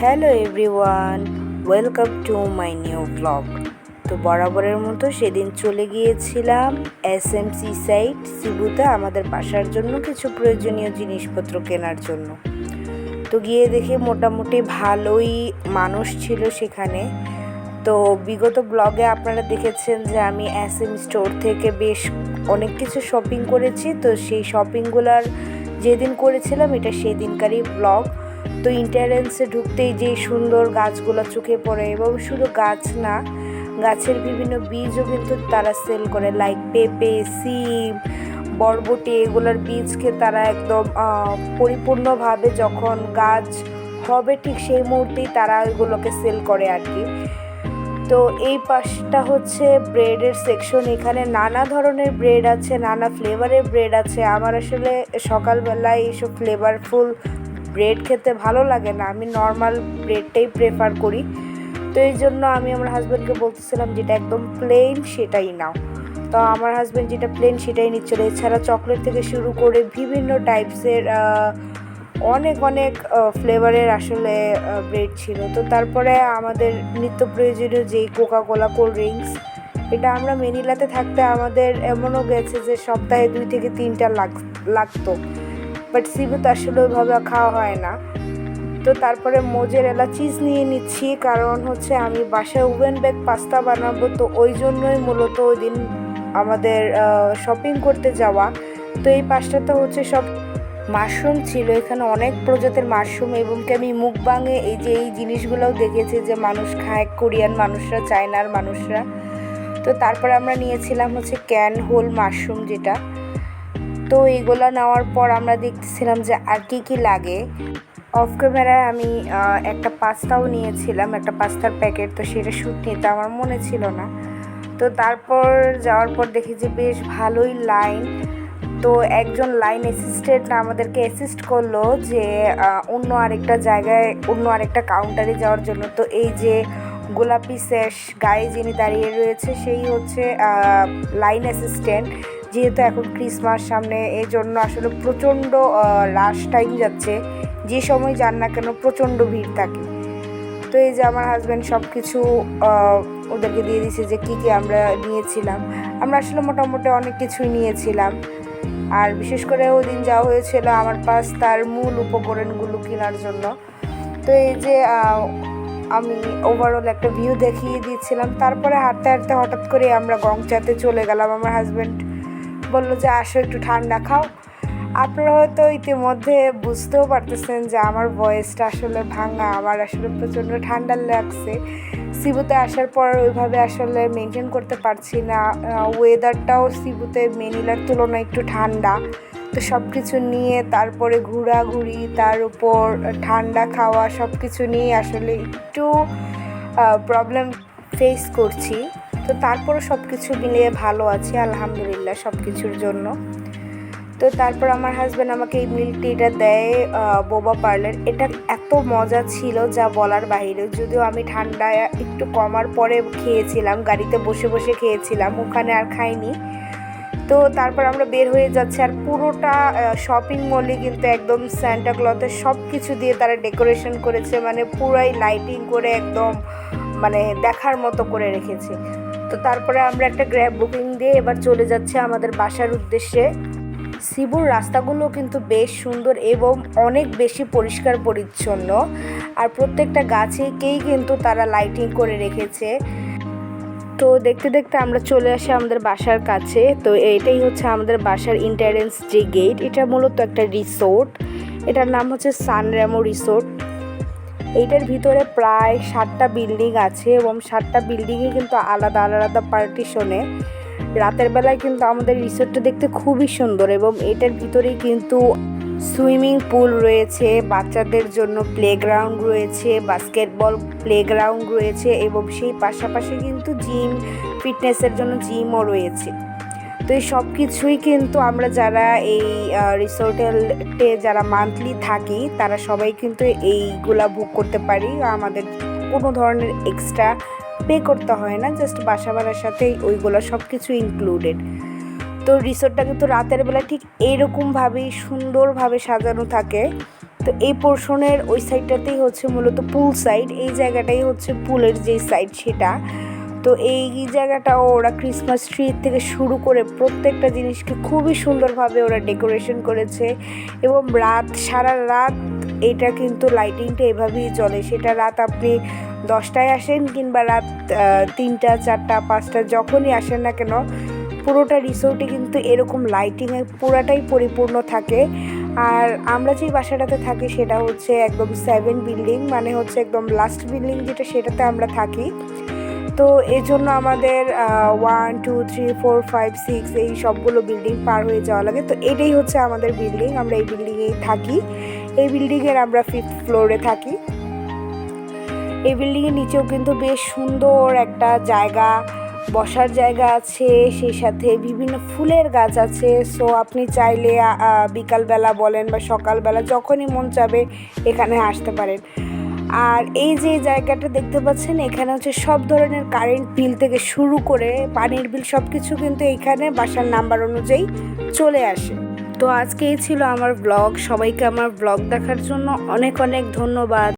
Hello everyone, welcome to my new blog. তো বরাবরের মতো সেদিন চলে গিয়েছিলাম এস এম সি সাইট সিবুতে আমাদের বাসার জন্য কিছু প্রয়োজনীয় জিনিসপত্র কেনার জন্য। তো গিয়ে দেখে মোটামুটি ভালোই মানুষ ছিল সেখানে। তো বিগত ব্লগে আপনারা দেখেছেন যে আমি এস এম স্টোর থেকে বেশ অনেক কিছু শপিং করেছি। তো সেই শপিংগুলার যেদিন করেছিলাম, এটা সেই দিনকারই ব্লগ তো ইন্টারেন্সে ঢুকতেই যে সুন্দর গাছগুলো চোখে পড়ে এবং শুধু গাছ না, গাছের বিভিন্ন বীজও কিন্তু তারা সেল করে লাইক পেঁপে, সিম, বরবটি এগুলোর বীজকে তারা একদম পরিপূর্ণভাবে যখন গাছ হবে ঠিক সেই মুহূর্তেই তারা ওইগুলোকে সেল করে আর কি। তো এই পাশটা হচ্ছে ব্রেডের সেকশন এখানে নানা ধরনের ব্রেড আছে, নানা ফ্লেভারের ব্রেড আছে। আমার আসলে সকালবেলায় এইসব ফ্লেভারফুল ব্রেড খেতে ভালো লাগে না। আমি নর্মাল ব্রেডটাই প্রেফার করি। তো এই জন্য আমি আমার হাজব্যান্ডকে বলতেছিলাম, যেটা একদম প্লেন সেটাই নাও। তো আমার হাজব্যান্ড যেটা প্লেন সেটাই নিচ্ছিল। এছাড়া চকলেট থেকে শুরু করে বিভিন্ন টাইপসের অনেক অনেক ফ্লেভারের আসলে ব্রেড ছিল। তো তারপরে আমাদের নিত্য প্রয়োজনীয় যেই কোকা কোলা কোল্ড ড্রিঙ্কস এটা আমরা মেনিলাতে থাকতে আমাদের এমনও গেছে যে সপ্তাহে দুই থেকে তিনটা লাগ, লাগতো। বাট সিবুতে আসলে ওইভাবে খাওয়া হয় না। তো তারপরে মোজেরেলা চিজ নিয়ে নিচ্ছি, কারণ হচ্ছে আমি বাসায় ওভেন বেক পাস্তা বানাবো, তো ওই জন্যই মূলত ওই দিন আমাদের শপিং করতে যাওয়া। তো এই পাশটাতে হচ্ছে সব মাশরুম ছিল, এখানে অনেক প্রজাতির মাশরুম এবং কি আমি মুখবাঙে এই যে এই জিনিসগুলোও দেখেছি যে মানুষ খায়, কোরিয়ান মানুষরা, চায়নার মানুষরা। তো তারপরে আমরা নিয়েছিলাম হচ্ছে ক্যান হোল মাশরুম যেটা। তো এইগুলো নেওয়ার পর আমরা দেখতেছিলাম যে আর কি কি লাগে। অফ ক্যামেরায় আমি একটা পাস্তাও নিয়েছিলাম, একটা পাস্তার প্যাকেট, তো সেটা শ্যুট নিতে আমার মনে ছিল না। তো তারপর যাওয়ার পর দেখি যে বেশ ভালোই লাইন তো একজন লাইন অ্যাসিস্ট্যান্ট আমাদেরকে অ্যাসিস্ট করল যে অন্য আরেকটা জায়গায়, অন্য আরেকটা কাউন্টারে যাওয়ার জন্য। তো এই যে গোলাপি স্যাশ গায়ে যিনি দাঁড়িয়ে রয়েছে, সেই হচ্ছে লাইন অ্যাসিস্ট্যান্ট যেহেতু এখন ক্রিসমাস সামনে এই জন্য আসলে প্রচণ্ড লাস্ট টাইম যাচ্ছে। যে সময় যান না কেন প্রচণ্ড ভিড় থাকে। তো এই যে আমার হাজব্যান্ড সব কিছু ওদেরকে দিয়ে দিয়েছে যে কী কী আমরা নিয়েছিলাম। আমরা আসলে মোটামুটি অনেক কিছুই নিয়েছিলাম। আর বিশেষ করে ওই দিন যাওয়া হয়েছিল, আমার পাশ তার মূল উপকরণগুলো কেনার জন্য। তো এই যে আমি ওভারঅল একটা ভিউ দেখিয়ে দিয়েছিলাম। তারপরে হাঁটতে হাঁটতে হঠাৎ করে আমরা গংচাতে চলে গেলাম। আমার হাজব্যান্ড বলল যে, আসো, একটু ঠান্ডা খাও। আপনারা হয়তো ইতিমধ্যে বুঝতেও পারতেছেন যে, আমার ভয়েসটা আসলে ভাঙা, আমার আসলে প্রচণ্ড ঠান্ডা লাগছে। সিবুতে আসার পর ওইভাবে আসলে মেনটেন করতে পারছি না। ওয়েদারটাও সিবুতে মেনিলার তুলনায় একটু ঠান্ডা। তো সব কিছু নিয়ে তারপরে ঘোরাঘুরি, তার উপর ঠান্ডা খাওয়া সব কিছু নিয়ে আসলে একটু প্রবলেম ফেস করছি। তো তারপরও সব কিছু মিলিয়ে ভালো আছি, আলহামদুলিল্লাহ সব কিছুর জন্য। তো তারপর আমার হাজব্যান্ড আমাকে এই মিল্ক টিটা দেয় বোবা পার্লার এটা এত মজা ছিল যা বলার বাইরে যদিও আমি ঠান্ডায় একটু কমার পরে খেয়েছিলাম, গাড়িতে বসে বসে খেয়েছিলাম, ওখানে আর খাইনি। তো তারপর আমরা বের হয়ে যাচ্ছি আর পুরোটা শপিং মলে কিন্তু একদম স্যান্টা ক্লথের সব কিছু দিয়ে তারা ডেকোরেশন করেছে। মানে পুরাই লাইটিং করে একদম মানে দেখার মতো করে রেখেছে। তো তারপরে আমরা একটা গ্র্যাব বুকিং দিয়ে এবার চলে যাচ্ছে আমাদের বাসার উদ্দেশ্যে। সিবুর রাস্তাগুলো কিন্তু বেশ সুন্দর এবং অনেক বেশি পরিষ্কার পরিচ্ছন্ন। আর প্রত্যেকটা গাছেকেই কিন্তু তারা লাইটিং করে রেখেছে। তো দেখতে দেখতে আমরা চলে আসি আমাদের বাসার কাছে। তো এটাই হচ্ছে আমাদের বাসার ইন্টারেন্স যে গেট এটা মূলত একটা রিসোর্ট এটার নাম হচ্ছে সানরেমো রিসোর্ট এইটার ভিতরে প্রায় সাতটা বিল্ডিং আছে এবং সাতটা বিল্ডিংয়ে কিন্তু আলাদা আলাদা পার্টিশনে রাতের বেলায় কিন্তু আমাদের রিসোর্টটা দেখতে খুবই সুন্দর এবং এটার ভিতরেই কিন্তু সুইমিং পুল রয়েছে, বাচ্চাদের জন্য প্লেগ্রাউন্ড রয়েছে বাস্কেটবল প্লেগ্রাউন্ড রয়েছে এবং সেই পাশাপাশি কিন্তু জিম ফিটনেসের জন্য জিমও রয়েছে। তো এই সব কিছুই কিন্তু আমরা যারা এই রিসোর্টে যারা মান্থলি থাকি, তারা সবাই কিন্তু এইগুলা বুক করতে পারি। আমাদের কোনো ধরনের এক্সট্রা পে করতে হয় না জাস্ট বাসা ভাড়ার সাথেই ওইগুলো সব কিছু ইনক্লুডেড তো রিসোর্টটা কিন্তু রাতের বেলা ঠিক এইরকমভাবেই সুন্দরভাবে সাজানো থাকে। তো এই পোর্শনের ওই সাইডটাতেই হচ্ছে মূলত পুল সাইড এই জায়গাটাই হচ্ছে পুলের যে সাইড সেটা। তো এই জায়গাটাও ওরা ক্রিসমাস ট্রি থেকে শুরু করে প্রত্যেকটা জিনিসকে খুবই সুন্দরভাবে ওরা ডেকোরেশন করেছে এবং রাত, সারা রাত এটা কিন্তু লাইটিংটা এভাবেই চলে। সেটা রাত আপনি দশটায় আসেন কিংবা রাত তিনটা, চারটা, পাঁচটা যখনই আসেন না কেন, পুরোটা রিসোর্টে কিন্তু এরকম লাইটিংয়ে পুরাটাই পরিপূর্ণ থাকে। আর আমরা যে বাসাটাতে থাকি সেটা হচ্ছে একদম সেভেন বিল্ডিং মানে হচ্ছে একদম লাস্ট বিল্ডিং যেটা সেটাতে আমরা থাকি। তো এই জন্য আমাদের one two three four five six এই সবগুলো বিল্ডিং পার হয়ে যাওয়া লাগে। তো এটাই হচ্ছে আমাদের বিল্ডিং আমরা এই বিল্ডিংয়েই থাকি। এই বিল্ডিংয়ের আমরা ফিফথ ফ্লোরে থাকি। এই বিল্ডিংয়ের নিচেও কিন্তু বেশ সুন্দর একটা জায়গা, বসার জায়গা আছে, সেই সাথে বিভিন্ন ফুলের গাছ আছে। সো আপনি চাইলে বিকালবেলা বলেন বা সকালবেলা যখনই মন চাবে, এখানে আসতে পারেন। আর এই যে জায়গাটা দেখতে পাচ্ছেন, এখানে হচ্ছে সব ধরনের কারেন্ট বিল থেকে শুরু করে পানির বিল সব কিছু কিন্তু এইখানে বাসার নাম্বার অনুযায়ী চলে আসে। তো আজকে এই ছিল আমার ব্লগ সবাইকে আমার ব্লগ দেখার জন্য অনেক অনেক ধন্যবাদ।